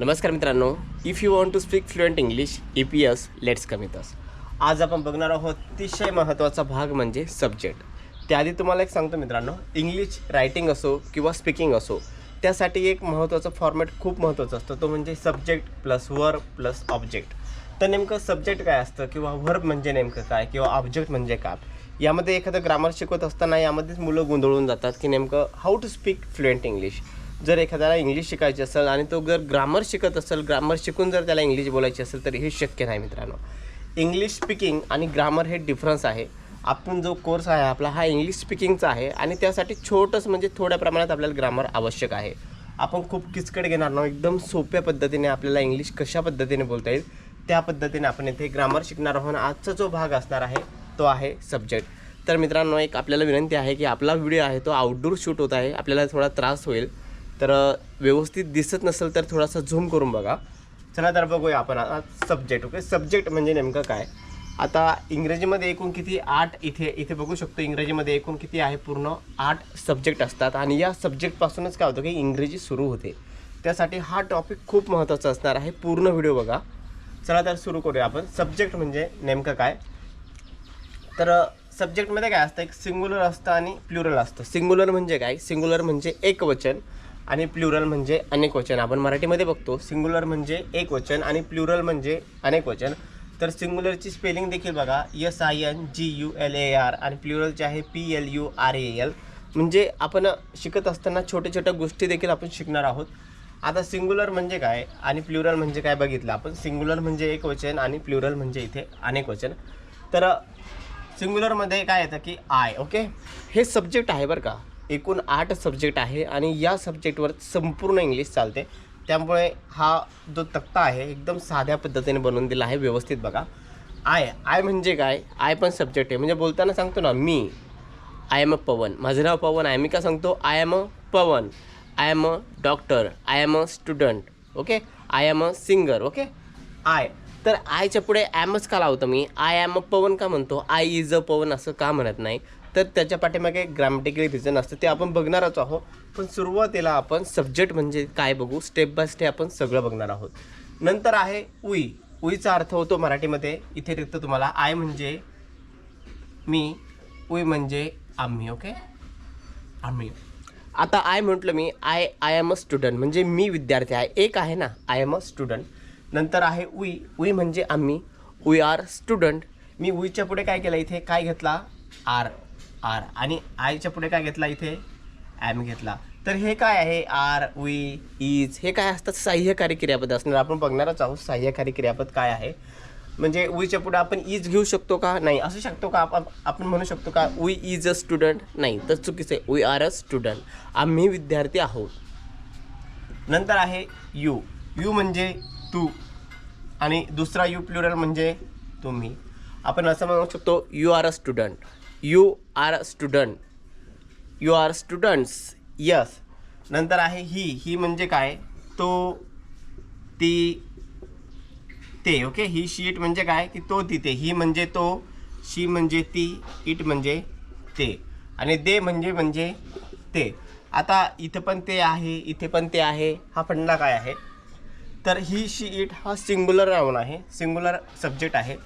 नमस्कार मित्रांनो. If you want to speak fluent English E P S let's कमितस आज आपण बघणार आहोत अतिशय महत्त्वाचा भाग म्हणजे सब्जेक्ट त्याआधी तुम्हाला एक सांगतो मित्रांनो इंग्लिश रायटिंग असो किंवा स्पीकिंग असो त्यासाठी एक महत्त्वाचा फॉर्मॅट खूप महत्त्वाचा असतो. तो म्हणजे subject plus verb plus object तर नेमकं सब्जेक्ट काय असतं किंवा वर्ब म्हणजे नेमकं काय किंवा ऑब्जेक्ट म्हणजे काय? यामध्ये एखादं ग्रामर शिकवत असताना यामध्येच मुलं गोंधळून जातात की नेमकं how to speak fluent English जर एखाद्याला इंग्लिश शिकायची असेल आणि तो जर ग्रामर शिकत असेल ग्रामर शिकून जर त्याला इंग्लिश बोलायची असेल तर हे शक्य नाही मित्रांनो. इंग्लिश स्पीकिंग आणि ग्रामर हे डिफरन्स आहे. आपण जो कोर्स आहे आपला हा इंग्लिश स्पीकिंगचा आहे आणि त्यासाठी छोटंच म्हणजे थोड्या प्रमाणात आपल्याला ग्रामर आवश्यक आहे. आपण खूप किचकट घेणार नाही एकदम सोप्या पद्धतीने आपल्याला इंग्लिश कशा पद्धतीने बोलता येईल त्या पद्धतीने आपण इथे ग्रामर शिकणार आहोत. आजचा जो भाग असणार आहे तो आहे सब्जेक्ट तर मित्रांनो एक आपल्याला विनंती आहे की आपला व्हिडिओ आहे तो आउटडोर शूट होत आहे. आपल्याला थोडा त्रास होईल. तर व्यवस्थित दिसत नसेल तर थोडासा झूम करून बघा. चला तर बघूया आपण आता सब्जेक्ट ओके सब्जेक्ट म्हणजे नेमकं काय? आता इंग्रजीमध्ये एकूण किती आठ इथे इथे बघू शकतो. इंग्रजीमध्ये एकूण किती आहे? पूर्ण आठ सब्जेक्ट असतात. आणि या सब्जेक्टपासूनच काय होतं की इंग्रजी सुरू होते. त्यासाठी हा टॉपिक खूप महत्त्वाचा असणार आहे. पूर्ण व्हिडिओ बघा. चला तर सुरू करूया आपण. सब्जेक्ट म्हणजे नेमकं काय? तर सब्जेक्टमध्ये काय असतं? एक सिंग्युलर असतं आणि प्लुरल असतं. सिंग्युलर म्हणजे काय? सिंग्युलर म्हणजे एक वचन आणि प्लुरल म्हणजे अनेक वचन. आपण मराठीमध्ये बघतो सिंग्युलर म्हणजे एक वचन आणि प्लुरल म्हणजे अनेक वचन. तर सिंग्युलरची स्पेलिंग देखील बघा S I N G U L A R आणि प्लुरलचे आहे P L U R A L म्हणजे आपण शिकत असताना छोट्या छोट्या गोष्टी देखील आपण शिकणार आहोत. आता सिंग्युलर म्हणजे काय आणि प्लुरल म्हणजे काय बघितलं आपण. सिंग्युलर म्हणजे एक वचन आणि प्लुरल म्हणजे इथे अनेक वचन. तर सिंग्युलरमध्ये काय येतं की आय ओके हे सब्जेक्ट आहे बरं का. एकूण आठ सब्जेक्ट आहे आणि या सब्जेक्टवर संपूर्ण इंग्लिश चालते. त्यामुळे हा जो तक्ता आहे एकदम साध्या पद्धतीने बनवून दिला आहे व्यवस्थित बघा. आय आय म्हणजे काय? आय पण सब्जेक्ट आहे. म्हणजे बोलताना सांगतो ना मी आय एम अ पवन. माझं नाव पवन आहे. मी का सांगतो? I am a Pavan. I am a doctor I am a student okay I am a singer okay I तर आयच्या पुढे ॲमच का लावतो मी? आय ॲम अ पवन का म्हणतो? आय इज अ पवन असं का म्हणत नाही? तर त्याच्या पाठीमागे ग्रामटिकली रिझन असतं ते आपण बघणारच आहोत. पण सुरुवातीला आपण सब्जेक्ट म्हणजे काय बघू? स्टेप बाय स्टेप आपण सगळं बघणार आहोत. नंतर आहे उई उईचा अर्थ होतो मराठीमध्ये इथे रिक्त तुम्हाला आय म्हणजे मी उई म्हणजे आम्ही ओके आम्ही. आता आय म्हटलं मी I I am a student म्हणजे मी विद्यार्थी आहे. एक आहे ना आय एम अ स्टुडंट नंतर आहे उई उई म्हणजे आम्ही. वी आर स्टुडंट मी उईच्या पुढे काय केलं इथे? काय घेतला? Are are. आणि आयच्या पुढे काय घेतला इथे? ॲम घेतला. तर हे काय आहे? Are we is. हे काय असतात? सहाय्यकारी क्रियापद असणार. आपण बघणारच आहोत सहाय्यकारी क्रियापद काय आहे. म्हणजे उईच्या पुढे आपण इज घेऊ शकतो का? नाही. असू शकतो का? आपण आपण म्हणू शकतो का? We is a student. नाही. तर चुकीचं आहे. We are a student. आम्ही विद्यार्थी आहोत. नंतर आहे यू. यू म्हणजे तू. आणि दुसरा यू प्लुरल म्हणजे तुम्ही. आपण असं म्हणू शकतो you are a student. You are student you are students yes नंतर आहे ही ही म्हणजे काय? तो ती ते. ओके ही शीट म्हणजे काय? की तो तिथे ही म्हणजे तो शी म्हणजे ती इट म्हणजे ते. आणि दे म्हणजे म्हणजे ते. आता इथं पण ते आहे इथे पण ते आहे. हा फंडा काय आहे? तर ही शी इट हा सिंग्युलर राऊन आहे. सिंग्युलर सब्जेक्ट आहे.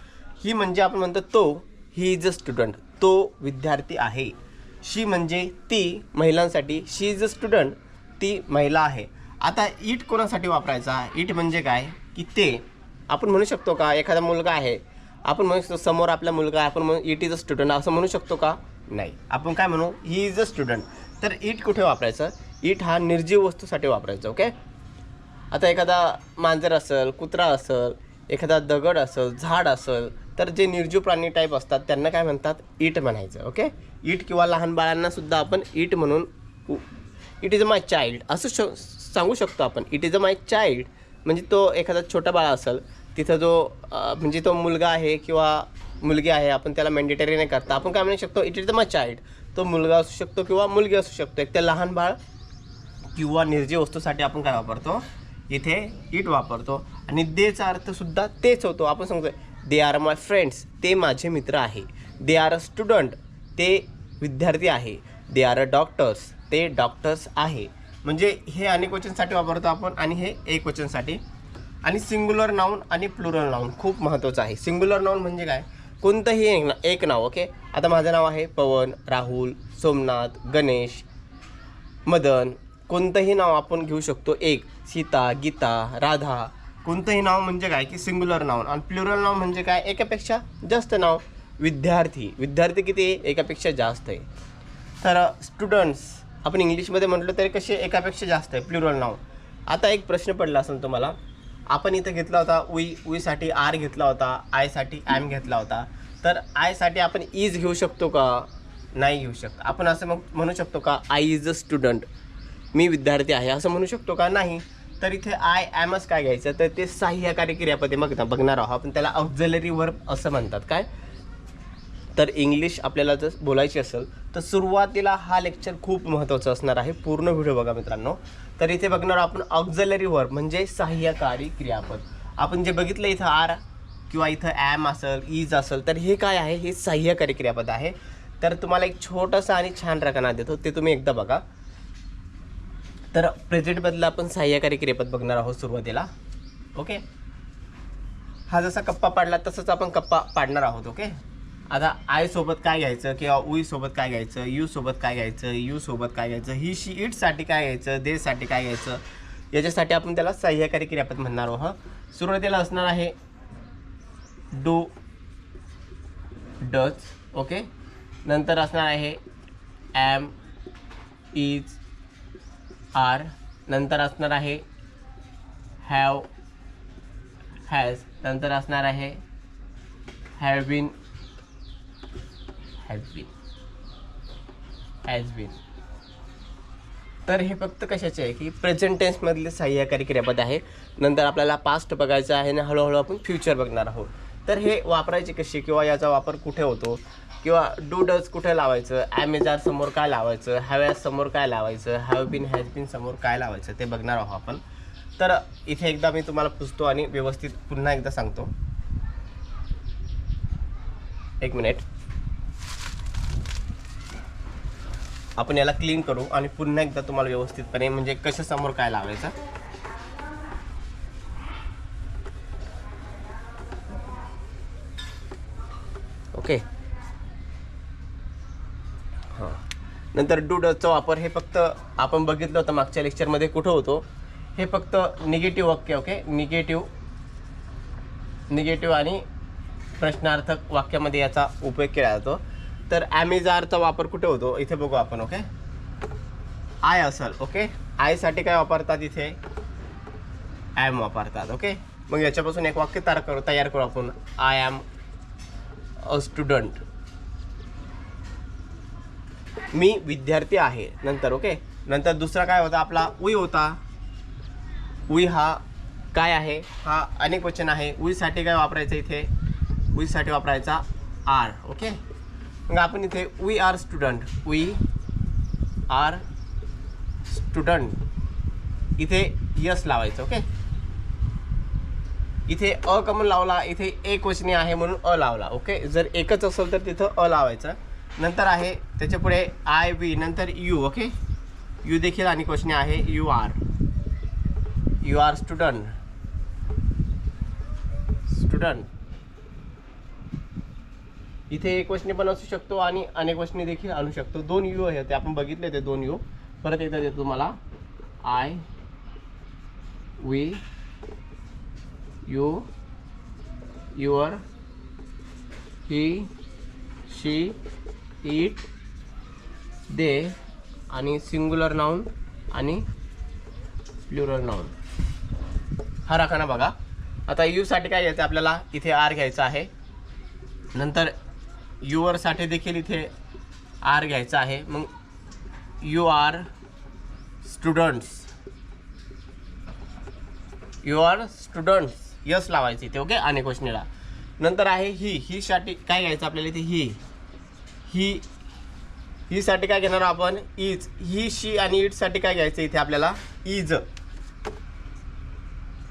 ही म्हणजे आपण म्हणतो तो. ही इज अ स्टुडंट तो विद्यार्थी आहे. शी म्हणजे ती महिलांसाठी शी इज अ स्टुडंट ती महिला आहे. आता इट कोणासाठी वापरायचा? इट म्हणजे काय? की ते. आपण म्हणू शकतो का एखादा मुलगा आहे. आपण म्हणू शकतो समोर आपला मुलगा आहे. आपण म्हणू इट इज अ स्टुडंट. असं म्हणू शकतो का? नाही. आपण काय म्हणू ही इज अ स्टुडंट. तर इट कुठे वापरायचं? इट हा निर्जीव वस्तूसाठी वापरायचं ओके? आता एखादा मांजर असेल कुत्रा असेल एखादा दगड असेल झाड असेल तर जे निर्जीव प्राणी टाईप असतात त्यांना काय म्हणतात? ईट म्हणायचं ओके ईट किंवा लहान बाळांनासुद्धा आपण ईट म्हणून it is a my child असं श सांगू शकतो आपण. It is a my child म्हणजे तो एखादा छोटा बाळा असेल तिथं जो म्हणजे तो मुलगा आहे किंवा मुलगी आहे आपण त्याला मॅन्डेटरी नाही करता. आपण काय म्हणू शकतो? It is a my child तो मुलगा असू शकतो किंवा मुलगी असू शकतो. एक ते लहान बाळ किंवा निर्जीव वस्तूसाठी आपण काय वापरतो? इथे इट वापरतो. आणि देचा अर्थसुद्धा तेच होतो. आपण सांगतो दे आर माय फ्रेंड्स ते माझे मित्र आहे. दे आर अ स्टुडंट ते विद्यार्थी आहे. दे आर अ डॉक्टर्स ते डॉक्टर्स आहे. म्हणजे हे अनेक वचनसाठी वापरतो आपण आणि हे एक वचनसाठी. आणि सिंग्युलर नाऊन आणि प्लुरल नाऊन खूप महत्त्वाचं आहे. सिंग्युलर नाऊन म्हणजे काय? कोणतंही एक ना- एक नाव ओके आता माझं नाव आहे पवन राहुल सोमनाथ गणेश मदन. कोणतंही नाव आपण घेऊ शकतो. एक सीता गीता राधा. कोणतंही नाव म्हणजे काय की सिंग्युलर नाव आणि प्लुरल नाव म्हणजे काय एकापेक्षा जास्त नाव विद्यार्थी. विद्यार्थी किती? आहे एकापेक्षा जास्त आहे. तर स्टुडंट्स आपण इंग्लिशमध्ये म्हटलं तरी कसे एकापेक्षा जास्त आहे प्लुरल नाव. आता एक प्रश्न पडला असेल तुम्हाला. आपण इथं घेतला होता उई उईसाठी आर घेतला होता आयसाठी ॲम घेतला होता. तर आयसाठी आपण इज घेऊ शकतो का? नाही घेऊ शकतो. आपण असं मग म्हणू शकतो का आय इज अ स्टुडंट मी विद्यार्थी आहे असं म्हणू शकतो का? नाही. तर इथे आय ॲमच काय घ्यायचं? तर ते सहाय्यकारी क्रियापदे बघता बघ बघणार आहोत आपण. त्याला ऑक्झलरी वर्ब असं म्हणतात. काय? तर इंग्लिश आपल्याला जर बोलायची असेल तर सुरुवातीला हा लेक्चर खूप महत्त्वाचा असणार आहे. पूर्ण व्हिडिओ बघा मित्रांनो. तर इथे बघणार आपण ऑक्झलरी वर्ब म्हणजे सहाय्यकारी क्रियापद. आपण जे बघितलं इथं आर किंवा इथं ॲम असेल इज असेल तर हे काय आहे? हे सहाय्यकारी क्रियापद आहे. तर तुम्हाला एक छोटंसं आणि छान रकाना देतो. ते तुम्ही एकदा बघा. तर प्रेझेंटमधलं आपण सहाय्यकारी क्रियापद बघणार आहोत सुरुवातीला. ओके? हा जसा कप्पा पाडला तसंच आपण कप्पा पाडणार आहोत ओके? आता आय सोबत काय घ्यायचं किंवा उई सोबत काय घ्यायचं यू सोबत काय घ्यायचं यू सोबत काय घ्यायचं ही शी इटसाठी काय घ्यायचं देसाठी काय घ्यायचं याच्यासाठी आपण त्याला सहाय्यकारी क्रियापद म्हणणार आहोत सुरुवातीला असणार आहे डू डच ओके? नंतर असणार आहे ॲम इज आर नंतर असणार आहे हॅव हॅज नंतर असणार आहे have been has been has been तर हे फक्त कशाचे आहे की प्रेझेंट टेन्समधले सहाय्यकारी क्रियापद आहे. नंतर आपल्याला पास्ट बघायचं आहे आणि हळूहळू आपण फ्युचर बघणार आहोत. तर हे वापरायचे कशी किंवा याचा वापर कुठे होतो? किंवा डू कुठे लावायचं? ॲमेझार समोर काय लावायचं? हॅवॅज समोर काय लावायचं? हॅव बीन हॅज बीन समोर काय लावायचं? ते बघणार आहोत आपण. तर इथे एकदा मी तुम्हाला पुसतो आणि व्यवस्थित पुन्हा एकदा सांगतो. एक मिनिट. आपण याला क्लीन करू आणि पुन्हा एकदा तुम्हाला व्यवस्थितपणे म्हणजे कशा समोर काय लावायचं? ओके. हां. नंतर डूडचा वापर हे फक्त आपण बघितलं होतं मागच्या लेक्चरमध्ये कुठं होतो? हे फक्त निगेटिव्ह वाक्य ओके? निगेटिव्ह निगेटिव्ह आणि प्रश्नार्थक वाक्यामध्ये याचा उपयोग केला जातो. तर ॲमेझारचा वापर कुठे होतो? इथे बघू आपण ओके? आय असल ओके? आयसाठी काय वापरतात इथे? ॲम वापरतात ओके? मग याच्यापासून एक वाक्य तयार करू तयार करू आपण. आय ॲम अ स्टुडंट मी विद्यार्थी आहे नंतर ओके नंतर दुसरा काय होता? आपला उई होता. उई हा काय आहे? हा अनेक वचन आहे. उईसाठी काय वापरायचं इथे? उईसाठी वापरायचा आर ओके मग आपण इथे we are student we are student इथे यस लावायचं ओके इथे अ कमन लावला इथे एक वचनी आहे म्हणून अ लावला ओके? जर एकच असेल तर तिथं अ लावायचं. नंतर आहे त्याच्या पुढे आय वी नंतर यू ओके? यू देखील आणि क्वेश्चन आहे you are. You are student. Student. इथे एक वचने पण असू शकतो आणि अनेक वचने देखील आणू शकतो. दोन यू आहे ते आपण बघितले ते दोन यू. परत एकदा देतो तुम्हाला. I we you your he she it they आणि सिंग्युलर नाऊन आणि प्लुरल नाऊन हा राखाना बघा. आता यूसाठी काय घ्यायचं आपल्याला? इथे आर घ्यायचा आहे. नंतर युअरसाठी देखील इथे आर घ्यायचा आहे. मग you are students you are students yes लावायची इथे ओके? अनेक क्वेश्चनला. नंतर आहे ही. ही साठी काय घ्यायचं आपल्याला इथे? ही. ही. ही साठी काय घेणार आपण? इज ही शी आणि इटसाठी काय घ्यायचं इथे आपल्याला? इज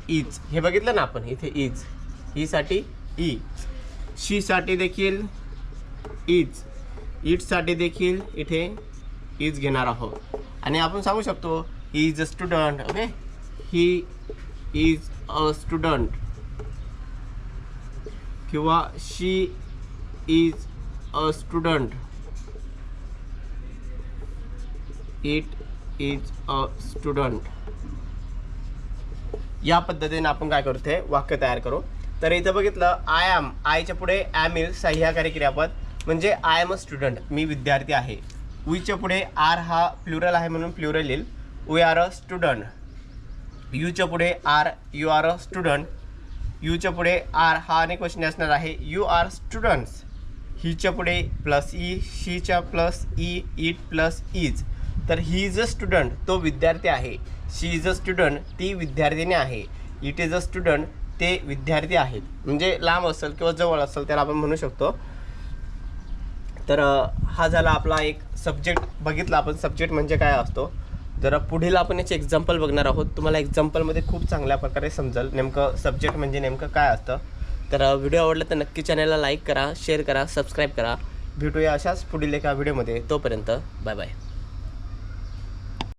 इज हे बघितलं ना आपण? इथे इज ही साठी ई. शी साठी देखील इज इटसाठी देखील इथे इज घेणार आहोत. आणि आपण सांगू शकतो he is a student okay? He is a student. किंवा she is a student it is a student या पद्धतीने आपण काय करतो वाक्य तयार करू. तर इथं बघितलं आय ॲम आयच्या पुढे ॲम येईल सह्याकारी क्रियापद म्हणजे आय एम अ स्टुडंट मी विद्यार्थी आहे. वीच्या पुढे आर हा प्लुरल आहे म्हणून प्लुरल येईल. वी आर अ स्टुडंट यूच्या पुढे are you are a student यूच्या पुढे आर हा अनेक क्वेश्चन असणार आहे. यू आर स्टुडंट्स हीच्या पुढे plus E शीच्या plus E it plus is तर ही इज अ स्टुडंट तो विद्यार्थी आहे. शी इज अ स्टुडंट ती विद्यार्थिनी आहे. इट इज अ स्टुडंट ते विद्यार्थी आहेत. म्हणजे लांब असेल किंवा जवळ असेल त्याला आपण म्हणू शकतो. तर हा झाला आपला एक सब्जेक्ट बघितला आपण सब्जेक्ट म्हणजे काय असतो? जर पुढील आपण याचे एक्झाम्पल बघणार आहोत तुम्हाला एक्झाम्पलमध्ये खूप चांगल्या प्रकारे समजेल. नेमकं सब्जेक्ट म्हणजे नेमकं काय असतं? तर व्हिडिओ आवडला तर नक्की चॅनलला लाईक करा शेअर करा सबस्क्राईब करा. भेटूया अशाच पुढील एका व्हिडिओमध्ये तोपर्यंत बाय बाय